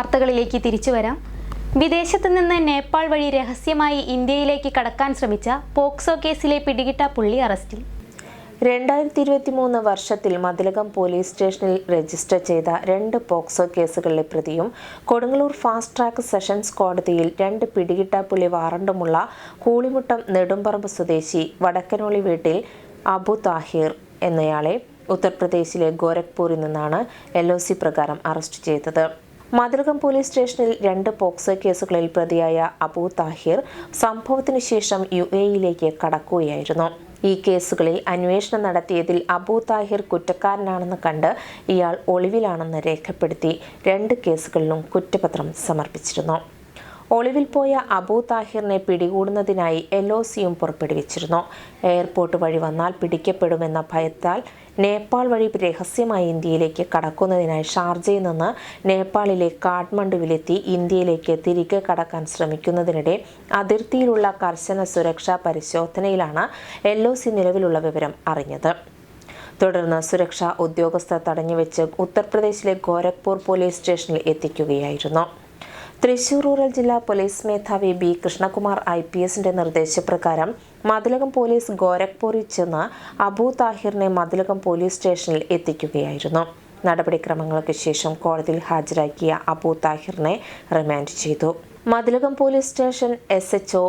വാർത്തകളിലേക്ക് തിരിച്ചു വരാം. വിദേശത്ത് നിന്ന് നേപ്പാൾ വഴി രഹസ്യമായി ഇന്ത്യയിലേക്ക് കടക്കാൻ ശ്രമിച്ച പോക്സോ കേസിലെ പിടികിട്ട പുള്ളി അറസ്റ്റിൽ. രണ്ടായിരത്തി ഇരുപത്തി മൂന്ന് വർഷത്തിൽ മതിലകം പോലീസ് സ്റ്റേഷനിൽ രജിസ്റ്റർ ചെയ്ത രണ്ട് പോക്സോ കേസുകളിലെ പ്രതിയും കൊടുങ്ങല്ലൂർ ഫാസ്റ്റ് ട്രാക്ക് സെഷൻസ് കോടതിയിൽ രണ്ട് പിടികിട്ടാപ്പുലി വാറണ്ടുമുള്ള കൂളിമുട്ടം നെടുമ്പറമ്പ് സ്വദേശി വടക്കനോളി വീട്ടിൽ അബു താഹിർ എന്നയാളെ ഉത്തർപ്രദേശിലെ ഗോരഖ്പൂരിൽ നിന്നാണ് എൽ പ്രകാരം അറസ്റ്റ് ചെയ്തത്. മതിലകം പോലീസ് സ്റ്റേഷനിൽ രണ്ട് പോക്സോ കേസുകളിൽ പ്രതിയായ അബു താഹിർ സംഭവത്തിനു ശേഷം യു എയിലേക്ക് കടക്കുകയായിരുന്നു. ഈ കേസുകളിൽ അന്വേഷണം നടത്തിയതിൽ അബൂ താഹിർ കുറ്റക്കാരനാണെന്ന് കണ്ട് ഇയാൾ ഒളിവിലാണെന്ന് രേഖപ്പെടുത്തി രണ്ട് കേസുകളിലും കുറ്റപത്രം സമർപ്പിച്ചിരുന്നു. ഒളിവിൽ പോയ അബൂ താഹിറിനെ പിടികൂടുന്നതിനായി എൽ ഒ സിയും പുറപ്പെടുവിച്ചിരുന്നു. എയർപോർട്ട് വഴി വന്നാൽ പിടിക്കപ്പെടുമെന്ന ഭയത്താൽ നേപ്പാൾ വഴി രഹസ്യമായി ഇന്ത്യയിലേക്ക് കടക്കുന്നതിനായി ഷാർജയിൽ നിന്ന് നേപ്പാളിലെ കാഠ്മണ്ഡുവിലെത്തി ഇന്ത്യയിലേക്ക് തിരികെ കടക്കാൻ ശ്രമിക്കുന്നതിനിടെ അതിർത്തിയിലുള്ള കർശന സുരക്ഷാ പരിശോധനയിലാണ് എൽ ഒ സി നിലവിലുള്ള വിവരം അറിഞ്ഞത്. തുടർന്ന് സുരക്ഷാ ഉദ്യോഗസ്ഥർ തടഞ്ഞുവെച്ച് ഉത്തർപ്രദേശിലെ ഗോരഖ്പൂർ പോലീസ് സ്റ്റേഷനിൽ എത്തിക്കുകയായിരുന്നു. തൃശൂർ റൂറൽ ജില്ലാ പോലീസ് മേധാവി ബി കൃഷ്ണകുമാർ ഐ പി എസിന്റെ നിർദ്ദേശപ്രകാരം മതിലകം പോലീസ് ഗോരഖ്പൂരിൽ ചെന്ന് അബു താഹിറിനെ മതിലകം പോലീസ് സ്റ്റേഷനിൽ എത്തിക്കുകയായിരുന്നു. നടപടിക്രമങ്ങൾക്ക് ശേഷം കോടതിയിൽ ഹാജരാക്കിയ അബു താഹിറിനെ റിമാൻഡ് ചെയ്തു. Mathilakam police station S H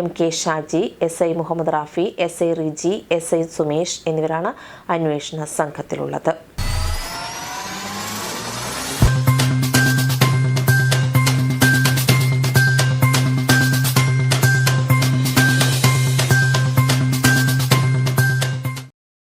M K Shaji S I Muhammad Rafi S I Riji S I Sumesh എന്നിവരാണ് അന്വേഷണ സംഘത്തിലുള്ളത്.